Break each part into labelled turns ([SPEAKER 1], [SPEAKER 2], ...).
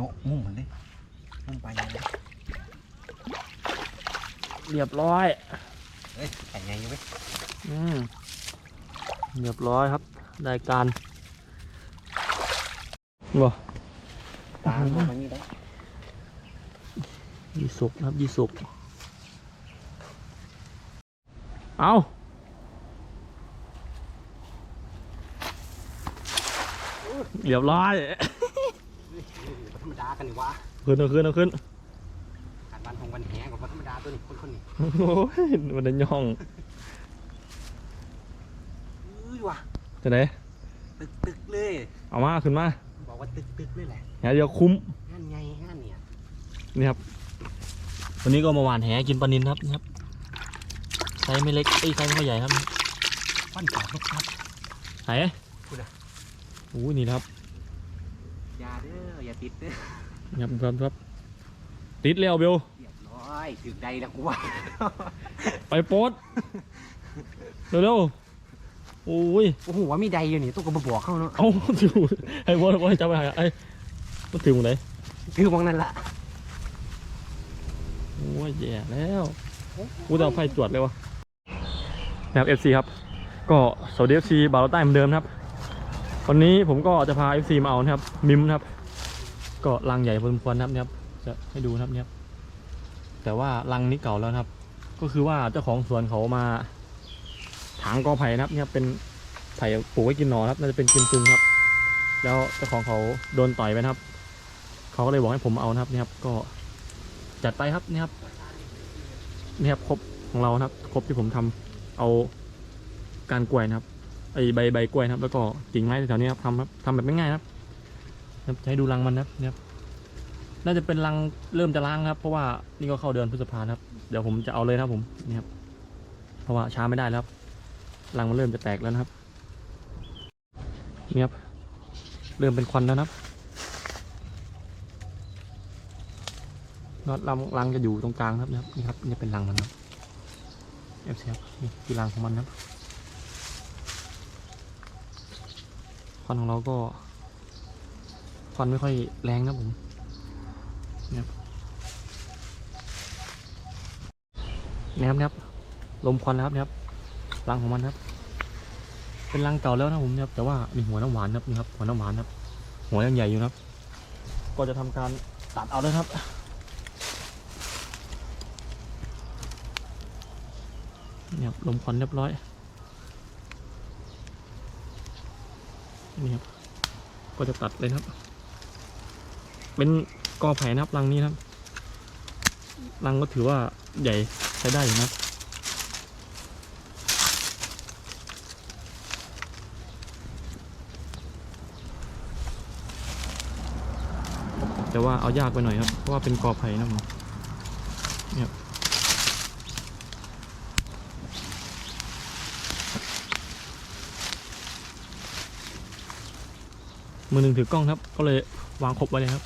[SPEAKER 1] โจะงุ่มมันเลยงุ่มไปยังไง
[SPEAKER 2] เรียบร้อย
[SPEAKER 1] เอ้ยแต่งไงอยู่เว้ย
[SPEAKER 2] อืมเรียบร้อยครับได้การบ่
[SPEAKER 1] ตามพวกมันนี่ได้
[SPEAKER 2] ยี่สุกนะครับยี่สุก เอาเรียบร้อย
[SPEAKER 1] ธรรมดากันนี่วะ
[SPEAKER 2] ขึ้นเอาขึ้นเอาขึ้น
[SPEAKER 1] การวันของวันแหงกับวันธรรมดาตัวนี้คนคนนี้
[SPEAKER 2] โอ้ยมันจะย่อง
[SPEAKER 1] อุ้ยวะ
[SPEAKER 2] จะไหน
[SPEAKER 1] ตึกตึกเลย
[SPEAKER 2] เอามาขึ้นมา
[SPEAKER 1] บอกว่าตึกตึกเลยแหละ
[SPEAKER 2] อย่าเดี๋ยวคุ้ม
[SPEAKER 1] งานไงงานเนี่ย
[SPEAKER 2] นี่ครับวันนี้ก็มาหวานแหกินปลานินครับนี่ครับไซส์ไม่เล็กไอ้ยไซส์ไม่ค่อยใหญ่ครับ
[SPEAKER 1] ฟันปากลูกครับ
[SPEAKER 2] ไหน
[SPEAKER 1] พูดอะ
[SPEAKER 2] โอ้ยนี่นะครับ
[SPEAKER 1] อย่าเด้ออย่าติดเด้อ
[SPEAKER 2] นี่ครับครับครับติดแล้วเบล
[SPEAKER 1] เรียบร้อยถึงใดแล้วกูว่า
[SPEAKER 2] ไปโป๊ดเร็วๆโอ้ย
[SPEAKER 1] โอ้โหว่ามีใดอยู่นี่ตัวก็มาบอกเข้าเนาะ
[SPEAKER 2] เอาอยู่ไอ้บอลบอลจับไปหาไอ้มันถึงไหน
[SPEAKER 1] คือมองนั่นละ
[SPEAKER 2] โอ้ยแย่แล้วกูจะเอาไฟจวดเลยวะนะครับเอฟซีครับ ก็สวัสดีเอฟซีบาร์ใต้เหมือนเดิมนะครับ วันนี้ผมก็จะพาเอฟซีมาเอานะครับ มิมนะครับ ก็รังใหญ่พอสมควรนะครับเนี่ยครับจะให้ดูนะครับเนี่ยแต่ว่ารังนี้เก่าแล้วนะครับ ก็คือว่าเจ้าของสวนเขามาถางกอไผ่นะครับ เนี่ยเป็นไผ่ปลูกไว้กินหนอนครับน่าจะเป็นกิมซุงครับ แล้วเจ้าของเขาโดนต่อยไปนะครับ เขาก็เลยบอกให้ผมเอานะครับเนี่ยครับ ก็จัดไปครับเนี่ยครับเนี่ยครับครบของเรานะครับครบที่ผมทำเอาการกล้วยนะครับ ไอใบใบกล้วยนะครับ แล้วก็กิ่งไม้แถวๆนี้ครับทำครับทำแบบง่ายๆครับครับให้ดูรังมันนะครับเนี่ยครับน่าจะเป็นรังเริ่มจะล้างครับ เพราะว่านี่ก็เข้าเดือนพฤษภาครับ เดี๋ยวผมจะเอาเลยนะครับผมนี่ครับ เพราะว่าช้าไม่ได้แล้วครับรังมันเริ่มจะแตกแล้วนะครับนี่ครับเริ่มเป็นควันแล้วนะครับน็อตรังรังจะอยู่ตรงกลางครับนะครับนี่ครับนี่เป็นรังมันครับเอฟซีครับนี่คือรังของมันนะครับ ควันของเราก็ควันไม่ค่อยแรงนะผมนะครับนะครับลมควันนะครับนะครับรังของมันนะครับ เป็นรังเก่าแล้วนะผมนะครับแต่ว่ามีหัวน้ำหวานนะครับนี่ครับหัวน้ำหวานนะครับหัวยังใหญ่อยู่นะครับ ก็จะทำการตัดเอาเลยครับเนี่ครับลมควันเรียบร้อย นี่ครับ ก็จะตัดเลยครับ เป็นกอไผ่นะครับรังนี้ครับรังก็ถือว่าใหญ่ใช้ได้อยู่นะครับแต่ว่าเอายากไปหน่อยครับ เพราะว่าเป็นกอไผ่นะผมเนี่ยครับ มือหนึ่งถือกล้องครับ ก็เลยวางครบไว้เลยครับ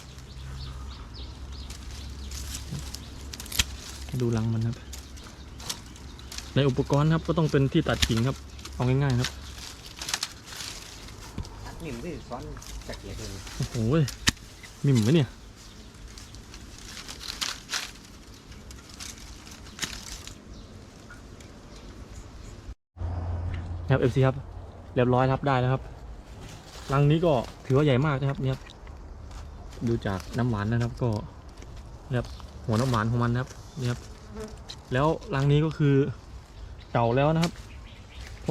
[SPEAKER 2] ดูรังมันครับ ในอุปกรณ์ครับก็ต้องเป็นที่ตัดกิ่งครับ เอาง่ายๆครับ
[SPEAKER 1] หมิ่มด้วยซ้อนจากเกียร์เลย
[SPEAKER 2] โอ้โหมิมไหมเนี่ยครับเอฟซีครับ เรียบร้อยครับได้แล้วครับ รังนี้ก็ถือว่าใหญ่มากนะครับเนี่ยครับดูจากน้ำหวานนะครับก็เนี่ยครับหัวน้ำหวานของมันนะครับเนี่ยครับแล้วรังนี้ก็คือเก่าแล้วนะครับ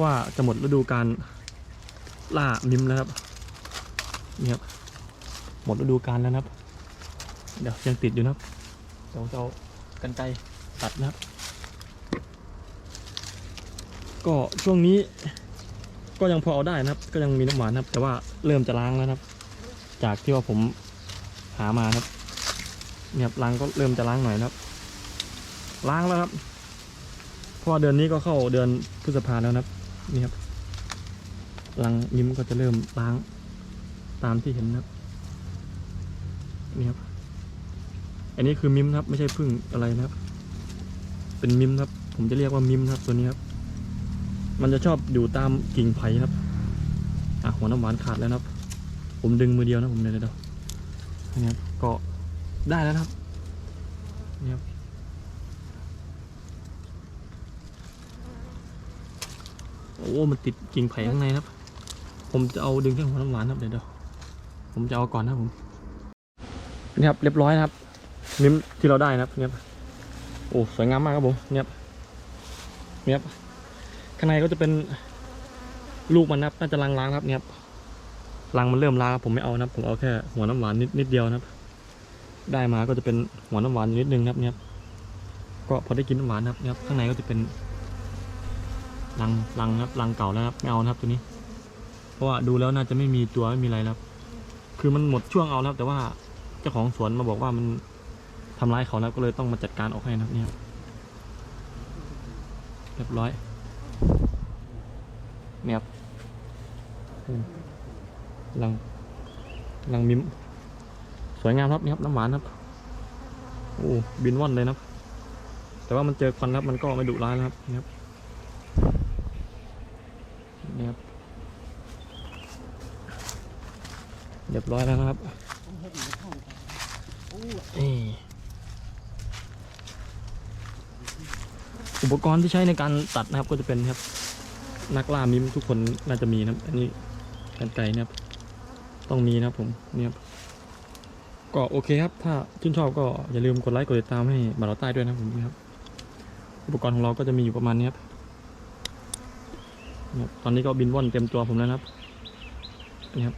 [SPEAKER 2] ว่าจะหมดฤดูการล่ามิมแล้วครับเนี่ครับหมดฤดูกาลแล้วนะครับ เดี๋ยวยังติดอยู่นะครับเดี๋ยวจะเอากันไกตัดนะครับ ก็ช่วงนี้ ก็ยังพอเอาได้นะครับ ก็ยังมีน้ำหวานนะครับ แต่ว่าเริ่มจะล้างแล้วครับ จากที่ว่าผมหามาครับเนี่ยล้างก็เริ่มจะล้างหน่อยครับ ล้างแล้วครับเพราะว่าเดือนนี้ก็เข้าเดือนพฤษภาแล้วนะครับ นี่ครับรังยิ้มก็จะเริ่มล้างตามที่เห็นนะครับนี่ครับ อันนี้คือมิมครับ ไม่ใช่พึ่งอะไรนะครับ เป็นมิมครับ ผมจะเรียกว่ามิมครับตัวนี้ครับ มันจะชอบอยู่ตามกิ่งไผ่ครับอะหัวน้ำหวานขาดแล้วครับ ผมดึงมือเดียวนะผมเดี๋ยวเดี๋ยวนี่ครับก็ได้แล้วครับนี่ครับโอ้มันติดกิ่งไผ่ข้างในครับ ผมจะเอาดึงแค่หัวน้ำหวานครับเดี๋ยวเดี๋ยวผมจะเอาก่อนนะผมนี่ครับเรียบร้อยนะครับนิ้มที่เราได้นะครับเนี่ยครับโอ้สวยงามมากครับผมเนี่ยครับเนี่ย ข้างในก็จะเป็นลูกมันนะครับน่าจะลางครับเนี่ยครับรังมันเริ่มล้าครับผมไม่เอานะครับ ผมเอาแค่หัวน้ำหวานนิดนิดเดียวนะครับ ได้มาก็จะเป็นหัวน้ำหวานอยู่นิดนึงนะครับเนี่ยครับก็พอได้กินน้ำหวานนะครับเนี่ยข้างในก็จะเป็นรังรังนะครับรังเก่าแล้วครับไม่เอานะครับตัวนี้ เพราะว่าดูแล้วน่าจะไม่มีตัวไม่มีอะไรครับ คือมันหมดช่วงเอาแล้วครับ แต่ว่าเจ้าของสวนมาบอกว่ามันทำร้ายเขาแล้วก็เลยต้องมาจัดการออกให้นะครับเนี่ยครับเรียบร้อย เนี่ยครับอืมรังรังมิมสวยงามครับนี่ครับน้ำหวานครับโอ้บินว่อนเลยนะครับ แต่ว่ามันเจอควันครับมันก็ไม่ดุร้ายแล้วครับนี่ครับเนี่ครับเรียบร้อยแล้วนะครับอุปกรณ์ที่ใช้ในการตัดนะครับก็จะเป็นครับ นักล่ามิมทุกคนน่าจะมีนะอันนี้กันไกเนี่ยต้องมีนะผมเนี่ยครับก็โอเคครับ ถ้าชื่นชอบก็อย่าลืมกดไลค์กดติดตามให้บาราใต้ด้วยนะผมนะครับอุปกรณ์ของเราก็จะมีอยู่ประมาณนี้ครับเนี่ยครับตอนนี้ก็บินว่อนเต็มตัวผมแล้วนะครับนี่ครับ